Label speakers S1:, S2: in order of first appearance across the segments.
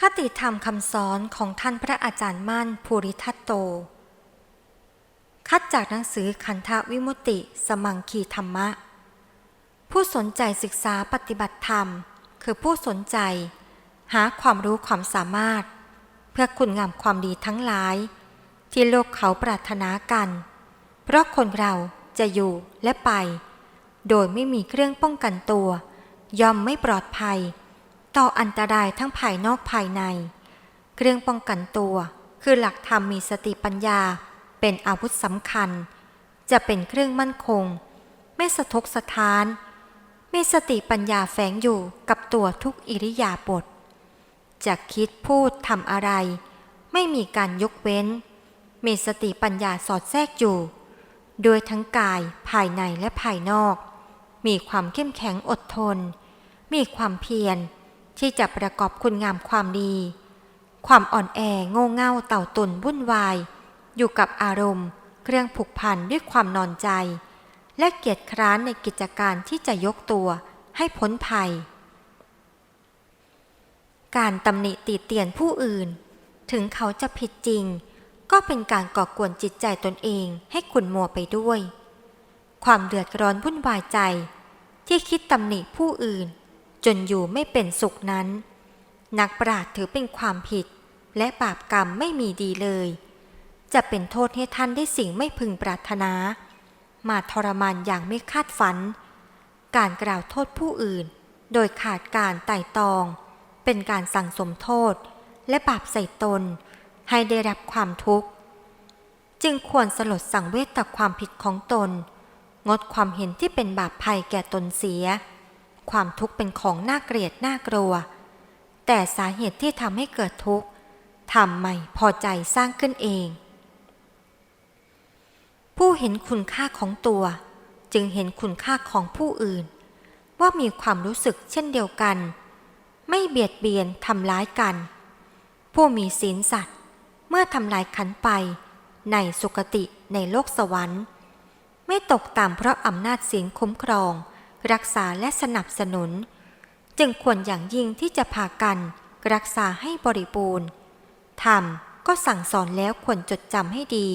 S1: คติธรรมคำสอนของท่านพระอาจารย์มั่นภูริทัตโต คัดจากหนังสือขันธวิมุติสมังคีธรรมะ ผู้สนใจศึกษาปฏิบัติธรรม คือผู้สนใจ หาความรู้ความสามารถ เพื่อคุณงามความดีทั้งหลาย ที่โลกเขาปรารถนากัน เพราะคนเราจะอยู่และไป โดยไม่มีเครื่องป้องกันตัว ย่อมไม่ปลอดภัย ต่ออันตรายทั้งภายนอกภายใน เครื่องป้องกันตัว คือหลักธรรมมีสติปัญญา เป็นอาวุธสำคัญ จะเป็นเครื่องมั่นคง ไม่สะทกสะท้าน มีสติปัญญาแฝงอยู่กับตัวทุกอิริยาบถจะคิดพูดทำอะไร ไม่มีการยกเว้น มีสติปัญญาสอดแทรกอยู่โดยทั้งกายภายในและภายนอก มีความเข้มแข็งอดทน มีความเพียร ที่จะประกอบคุณงามความดี ความอ่อนแอโง่เง่าเต่าตุนวุ่นวาย อยู่กับอารมณ์ เครื่องผูกพันด้วยความนอนใจ และเกียจคร้านในกิจการที่จะยกตัวให้พ้นภัย การตำหนิติเตียนผู้อื่น ถึงเขาจะผิดจริง ก็เป็นการก่อกวนจิตใจตนเองให้ขุ่นมัวไปด้วย ความเดือดร้อนวุ่นวายใจที่คิดตำหนิผู้อื่น จนอยู่ไม่เป็นสุขนั้น นักปราชญ์ถือเป็นความผิด และบาปกรรมไม่มีดีเลย จะเป็นโทษให้ท่านได้สิ่งไม่พึงปรารถนา มาทรมานอย่างไม่คาดฝัน การกล่าวโทษผู้อื่น โดยขาดการไต่ตอง เป็นการสั่งสมโทษ และบาปใส่ตน ให้ได้รับความทุกข์ จึงควรสลดสังเวชต่อความผิดของตน งดความเห็นที่เป็นบาปภัยแก่ตนเสีย ความทุกข์เป็นของน่าเกลียดน่ากลัว แต่สาเหตุที่ทำให้เกิดทุกข์ทำใหม่พอใจสร้างขึ้นเอง ผู้เห็นคุณค่าของตัว จึงเห็นคุณค่าของผู้อื่น ว่ามีความรู้สึกเช่นเดียวกัน ไม่เบียดเบียนทำร้ายกัน ผู้มีศีลสัตว์เมื่อทำลายขันไป ในสุคติในโลกสวรรค์ ไม่ตกต่ำเพราะอำนาจศีลคุ้มครอง รักษาและสนับสนุน จึงควรอย่างยิ่งที่จะพากัน รักษาให้บริบูรณ์ทำก็สั่งสอนแล้วควรจดจำให้ดี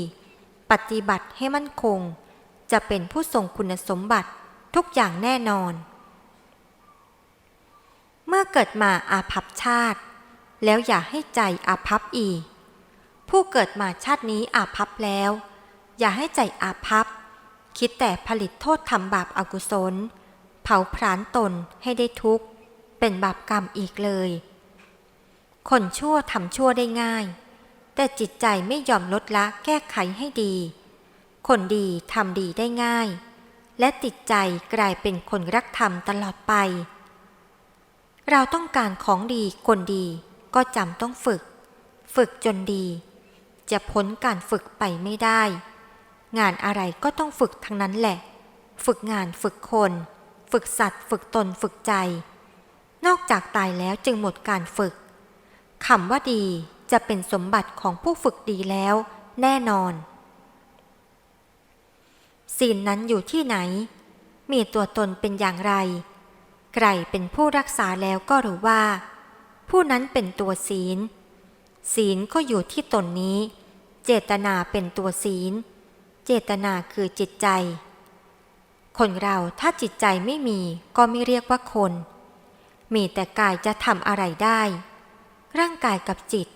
S1: ปฏิบัติให้มั่นคง จะเป็นผู้ทรงคุณสมบัติทุกอย่างแน่นอน เมื่อเกิดมาอาภัพชาติ แล้วอย่าให้ใจอาภัพอีก ผู้เกิดมาชาตินี้อาภัพแล้ว อย่าให้ใจอาภัพคิดแต่ผลิตโทษทำบาปอากุศล เผาพรานตนให้ได้ทุกข์ เป็นบาปกรรมอีกเลย คนชั่วทำชั่วได้ง่าย แต่จิตใจไม่ยอมลดละแก้ไขให้ดี คนดีทำดีได้ง่าย และติดใจกลายเป็นคนรักธรรมตลอดไป เราต้องการของดีคนดีก็จำต้องฝึก ฝึกจนดี จะพ้นการฝึกไปไม่ได้ งานอะไรก็ต้องฝึกทั้งนั้นแหละ ฝึกงานฝึกคน ฝึกสัตว์ ฝึกตนฝึกใจ นอกจากตายแล้วจึงหมดการฝึกคำว่าดีจะเป็นสมบัติของผู้ฝึกดีแล้วแน่นอน ศีลนั้นอยู่ที่ไหน มีตัวตนเป็นอย่างไรใครเป็นผู้รักษาแล้วก็รู้ว่า ผู้นั้นเป็นตัวศีล ศีลก็อยู่ที่ตนนี้ เจตนาเป็นตัวศีล เจตนาคือจิตใจ คนเราถ้าจิตใจไม่มีก็ไม่เรียกว่าคน มีแต่กายจะทำอะไรได้ ร่างกายกับจิต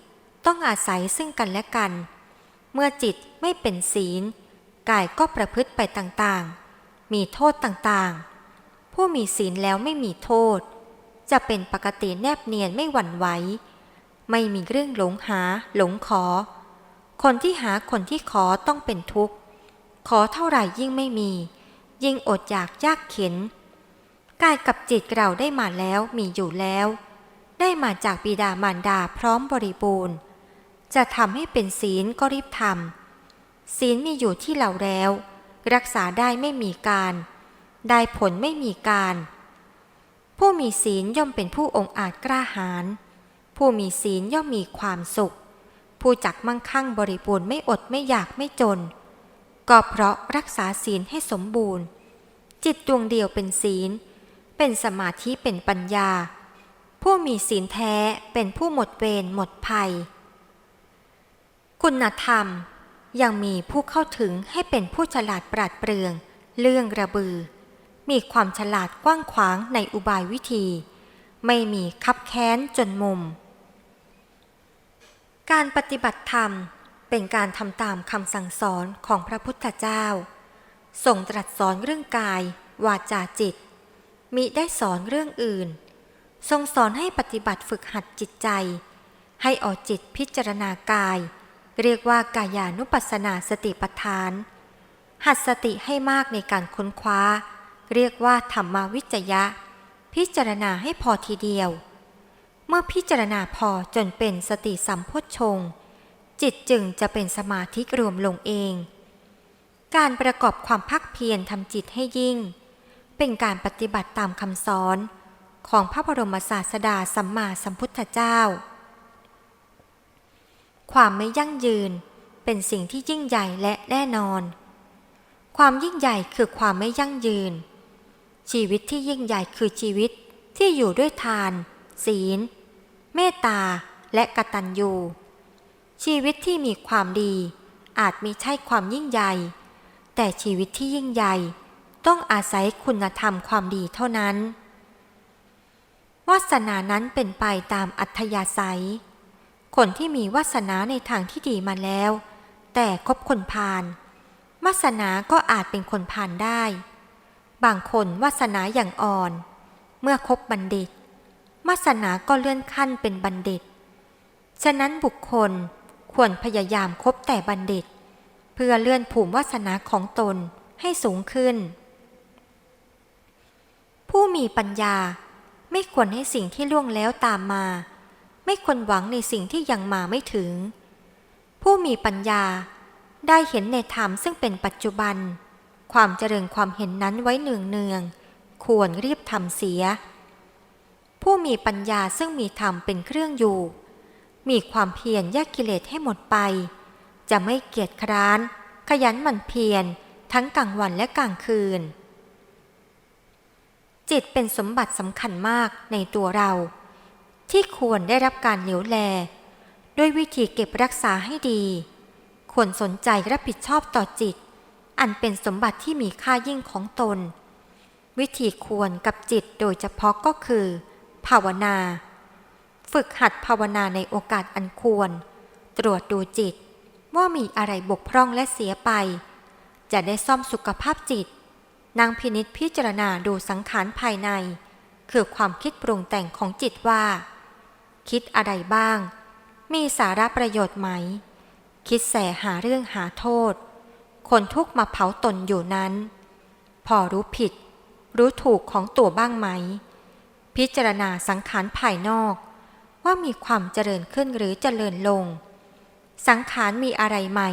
S1: ต้องอาศัยซึ่งกันและกัน เมื่อจิตไม่เป็นศีล กายก็ประพฤติไปต่างๆ มีโทษต่างๆ ผู้มีศีลแล้วไม่มีโทษ จะเป็นปกติแนบเนียนไม่หวั่นไหว ไม่มีเรื่องหลงหาหลงขอ คนที่หาคนที่ขอต้องเป็นทุกข์ ขอเท่าไหร่ยิ่งไม่มี ยิ่งอดอยากยากเข็นกายกับจิตเราได้มาแล้วมีอยู่แล้ว ได้มาจากบิดามารดาพร้อมบริบูรณ์ จะทำให้เป็นศีลก็รีบทำศีลมีอยู่ที่เราแล้ว รักษาได้ไม่มีการ ได้ผลไม่มีการ ผู้มีศีลย่อมเป็นผู้องอาจกล้าหาญผู้มีศีลย่อมมีความสุข ผู้จักมั่งคั่งบริบูรณ์ไม่อดไม่อยากไม่จน ก็เพราะรักษาศีลให้สมบูรณ์ จิตดวงเดียวเป็นศีล เป็นสมาธิเป็นปัญญา ผู้มีศีลแท้เป็นผู้หมดเวรหมดภัย คุณธรรมยังมีผู้เข้าถึงให้เป็นผู้ฉลาดปราดเปรื่อง เรื่องระบือ มีความฉลาดกว้างขวางในอุบายวิธี ไม่มีคับแค้นจนมุม การปฏิบัติธรรม เป็นการทำตามคำสั่งสอนของพระพุทธเจ้าทรงตรัสสอนเรื่องกาย วาจาจิต มิได้สอนเรื่องอื่น ทรงสอนให้ปฏิบัติฝึกหัดจิตใจ ให้ออกจิตพิจารณากาย เรียกว่ากายานุปัสสนาสติปัฏฐาน หัดสติให้มากในการค้นคว้า เรียกว่าธรรมวิจยะ พิจารณาให้พอทีเดียว เมื่อพิจารณาพอจนเป็นสติสัมโพชฌงค์ จิตจึงจะเป็นสมาธิรวมลงเอง การประกอบความพักเพียรทำจิตให้ยิ่ง เป็นการปฏิบัติตามคำสอนของพระบรมศาสดาสัมมาสัมพุทธเจ้า ความไม่ยั่งยืนเป็นสิ่งที่ยิ่งใหญ่และแน่นอน ความยิ่งใหญ่คือความไม่ยั่งยืน ชีวิตที่ยิ่งใหญ่คือชีวิตที่อยู่ด้วยทาน ศีล เมตตา และกตัญญู ชีวิตที่มีความดี อาจมีใช่ความยิ่งใหญ่ แต่ชีวิตที่ยิ่งใหญ่ ต้องอาศัยคุณธรรมความดีเท่านั้น วาสนานั้นเป็นไปตามอัธยาศัย คนที่มีวาสนาในทางที่ดีมาแล้ว แต่คบคนพาลวาสนาก็อาจเป็นคนพาลได้ บางคนวาสนาอย่างอ่อน เมื่อคบบัณฑิตวาสนาก็เลื่อนขั้นเป็นบัณฑิต ฉะนั้นบุคคล ควรพยายามคบแต่บัณฑิต เพื่อเลื่อนภูมิวาสนาของตนให้สูงขึ้น ผู้มีปัญญาไม่ควรให้สิ่งที่ล่วงแล้วตามมา ไม่ควรหวังในสิ่งที่ยังมาไม่ถึง ผู้มีปัญญาได้เห็นในธรรมซึ่งเป็นปัจจุบัน ความเจริญความเห็นนั้นไว้เนืองเนืองๆควรรีบทำเสีย ผู้มีปัญญาซึ่งมีธรรมเป็นเครื่องอยู่ มีความเพียรแยกกิเลสให้หมดไป จะไม่เกียจคร้าน ขยันหมั่นเพียรทั้งกลางวันและกลางคืน จิตเป็นสมบัติสำคัญมากในตัวเรา ที่ควรได้รับการเหลียวแล ด้วยวิธีเก็บรักษาให้ดี ควรสนใจรับผิดชอบต่อจิต อันเป็นสมบัติที่มีค่ายิ่งของตน วิธีควรกับจิตโดยเฉพาะก็คือ ภาวนา ฝึกหัดภาวนาในโอกาสอันควร ตรวจดูจิต ว่ามีอะไรบกพร่องและเสียไป จะได้ซ่อมสุขภาพจิต นางพินิษพิจารณาดูสังขารภายใน คือความคิดปรุงแต่งของจิตว่า คิดอะไรบ้าง มีสาระประโยชน์ไหม คิดแสหาเรื่องหาโทษ คนทุกข์มาเผาตนอยู่นั้น พอรู้ผิด รู้ถูกของตัวบ้างไหม พิจารณาสังขารภายนอก ว่ามีความเจริญขึ้นหรือเจริญลง สังขารมีอะไรใหม่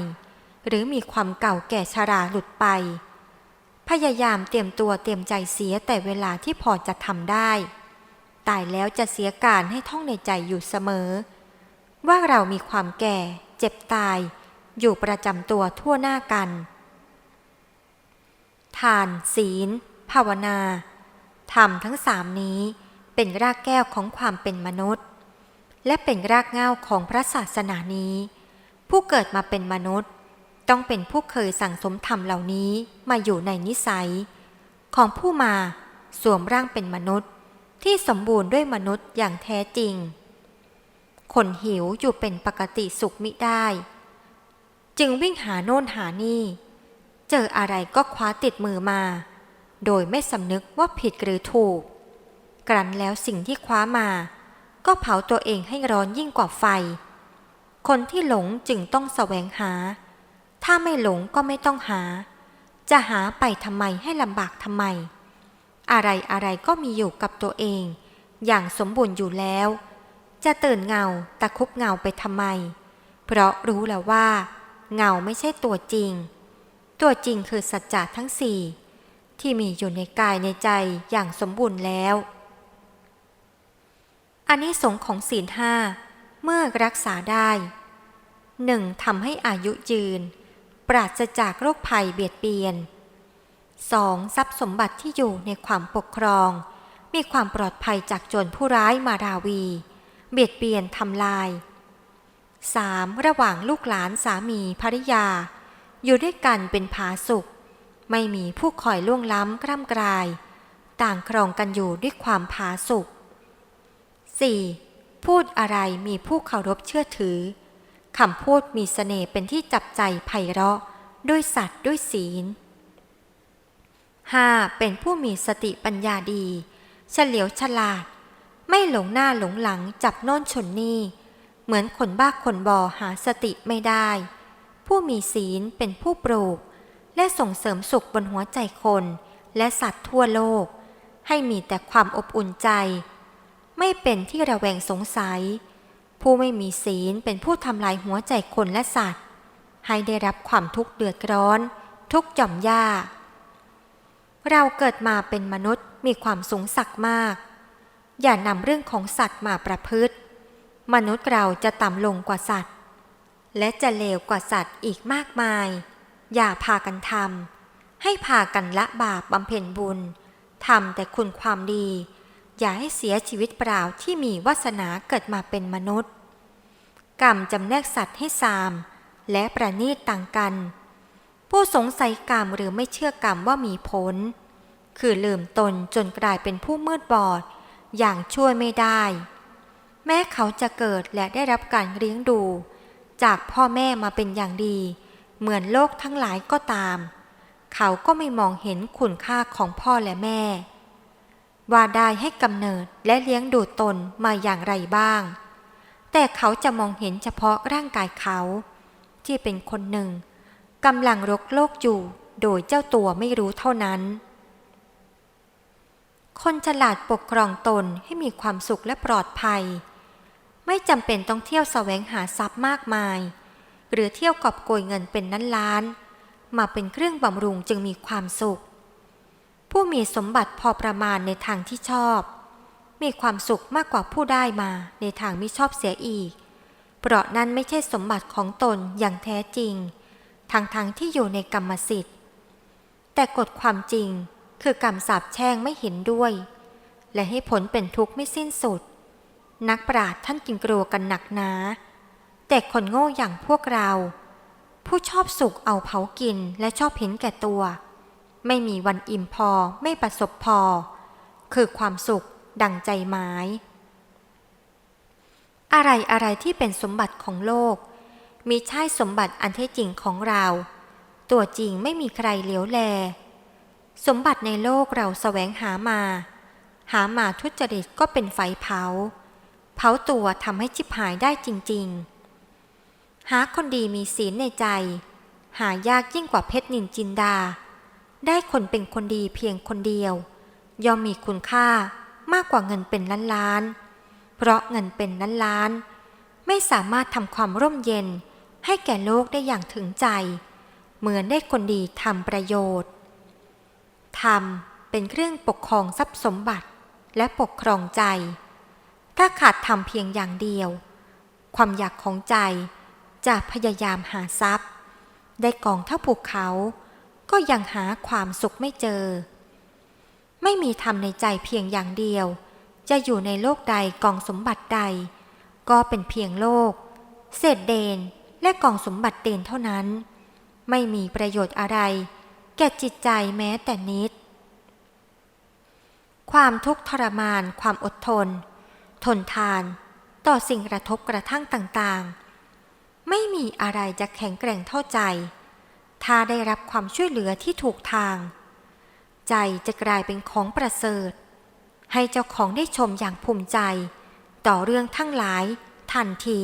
S1: หรือมีความเก่าแก่ชราหลุดไป พยายามเตรียมตัวเตรียมใจเสียแต่เวลาที่พอจะทำได้ ตายแล้วจะเสียการให้ท่องในใจอยู่เสมอ ว่าเรามีความแก่ เจ็บตาย อยู่ประจำตัวทั่วหน้ากัน ทาน ศีล ภาวนาธรรมทั้งสามนี้เป็นรากแก้วของความเป็นมนุษย์ และเป็นรากเหง้าของพระศาสนานี้ ผู้เกิดมาเป็นมนุษย์ ต้องเป็นผู้เคยสั่งสมธรรมเหล่านี้มาอยู่ในนิสัย ของผู้มาสวมร่างเป็นมนุษย์ที่สมบูรณ์ด้วยมนุษย์อย่างแท้จริง คนหิวอยู่เป็นปกติสุขมิได้ จึงวิ่งหาโน่นหานี่ เจออะไรก็คว้าติดมือมา โดยไม่สำนึกว่าผิดหรือถูก กรันแล้วสิ่งที่คว้ามา ก็เผาตัวเองให้ร้อนยิ่งกว่าไฟ คนที่หลงจึงต้องแสวงหา ถ้าไม่หลงก็ไม่ต้องหา จะหาไปทำไมให้ลำบากทำไม อะไรอะไรก็มีอยู่กับตัวเอง อย่างสมบูรณ์อยู่แล้ว จะตื่นเงาตะคุบเงาไปทำไม เพราะรู้แล้วว่า เงาไม่ใช่ตัวจริง ตัวจริงคือสัจจะทั้งสี่ที่มีอยู่ในกายในใจอย่างสมบูรณ์แล้ว อันนี้สงส์ของศีลห้าเมื่อรักษาได้หนึ่งทำให้อายุยืน ปราศจากโรคภัยเบียดเบียน 2. ทรัพย์สมบัติที่อยู่ในความปกครอง มีความปลอดภัยจากโจรผู้ร้ายมาราวี เบียดเบียนทำลาย 3. ระหว่างลูกหลานสามีภริยา อยู่ด้วยกันเป็นผาสุข ไม่มีผู้คอยล่วงล้ำกล้ำกลาย ต่างครองกันอยู่ด้วยความผาสุข 4. พูดอะไรมีผู้เคารพเชื่อถือคำพูดมีเสน่ห์เป็นที่จับใจไพเราะ ด้วยสัตว์ด้วยศีล 5. เป็นผู้มีสติปัญญาดี เฉลียวฉลาด ไม่หลงหน้าหลงหลังจับโน่นชนนี่ เหมือนคนบ้าคนบอหาสติไม่ได้ ผู้มีศีลเป็นผู้ปลูก และส่งเสริมสุขบนหัวใจคน และสัตว์ทั่วโลก ให้มีแต่ความอบอุ่นใจ ไม่เป็นที่ระแวงสงสัย ผู้ไม่มีศีลเป็นผู้ทำลายหัวใจคนและสัตว์ ให้ได้รับความทุกข์เดือดร้อน ทุกข์หย่อมยาเราเกิดมาเป็นมนุษย์มีความสูงสักมาก อย่านำเรื่องของสัตว์มาประพฤติ มนุษย์เราจะต่ำลงกว่าสัตว์ และจะเลวกว่าสัตว์อีกมากมาย อย่าพากันทำให้พากันละบาปบำเพ็ญบุญทำแต่คุณความดี อย่าให้เสียชีวิตเปล่าที่มีวาสนาเกิดมาเป็นมนุษย์ กรรมจำแนกสัตว์ให้สาม และประณีตต่างกัน ผู้สงสัยกรรมหรือไม่เชื่อกรรมว่ามีผล คือลืมตนจนกลายเป็นผู้มืดบอด อย่างช่วยไม่ได้ แม้เขาจะเกิดและได้รับการเลี้ยงดู จากพ่อแม่มาเป็นอย่างดี เหมือนโลกทั้งหลายก็ตาม เขาก็ไม่มองเห็นคุณค่าของพ่อและแม่ ว่าได้ให้กำเนิดและเลี้ยงดูตนมาอย่างไรบ้าง แต่เขาจะมองเห็นเฉพาะร่างกายเขา ที่เป็นคนหนึ่งกำลังรกโลกอยู่โดยเจ้าตัวไม่รู้เท่านั้น คนฉลาดปกครองตนให้มีความสุขและปลอดภัย ไม่จำเป็นต้องเที่ยวแสวงหาทรัพย์มากมาย หรือเที่ยวกอบโกยเงินเป็นนั้นล้าน มาเป็นเครื่องบำรุงจึงมีความสุข มีสมบัติพอประมาณในทางที่ชอบ มีความสุขมากกว่าผู้ได้มาในทางไม่ชอบเสียอีก เพราะนั้นไม่ใช่สมบัติของตนอย่างแท้จริงทั้งๆทที่อยู่ในกรรมสิทธิ์ แต่กฎความจริงคือกรรมสาบแช่งไม่เห็นด้วย และให้ผลเป็นทุกข์ไม่สิ้นสุด นักปราชญ์ท่านกินกลัวกันหนักหนาแต่คนโง่อย่างพวกเรา ผู้ชอบสุขเอาเผากินและชอบเห็นแก่ตัว ไม่มีวันอิ่มพอไม่ประสบพอ คือความสุขดังใจหมาย อะไรอะไรที่เป็นสมบัติของโลก มีใช่สมบัติอันแท้จริงของเรา ตัวจริงไม่มีใครเหลียวแล สมบัติในโลกเราแสวงหามา หามาทุจริตก็เป็นไฟเผา เผาตัวทำให้ชิบหายได้จริง ๆ หาคนดีมีศีลในใจ หายากยิ่งกว่าเพชรนินจินดา ได้คนเป็นคนดีเพียงคนเดียว ย่อมมีคุณค่ามากกว่าเงินเป็นล้านล้าน เพราะเงินเป็นล้านล้าน ไม่สามารถทำความร่มเย็นให้แก่โลกได้อย่างถึงใจ เหมือนได้คนดีทำประโยชน์ธรรมเป็นเครื่องปกครองทรัพย์สมบัติและปกครองใจ ถ้าขาดธรรมเพียงอย่างเดียว ความอยากของใจจะพยายามหาทรัพย์ ได้กองเท่าภูเขา ก็ยังหาความสุขไม่เจอ ไม่มีธรรมในใจเพียงอย่างเดียว จะอยู่ในโลกใดกองสมบัติใด ก็เป็นเพียงโลก เศษเดนและกองสมบัติเดนเท่านั้น ไม่มีประโยชน์อะไร แก่จิตใจแม้แต่นิด ความทุกข์ทรมาน ความอดทน ทนทาน ต่อสิ่งกระทบกระทั่งต่างๆ ไม่มีอะไรจะแข็งแกร่งเท่าใจ ถ้าได้รับความช่วยเหลือที่ถูกทาง ใจจะกลายเป็นของประเสริฐ ให้เจ้าของได้ชมอย่างภูมิใจ ต่อเรื่องทั้งหลายทันที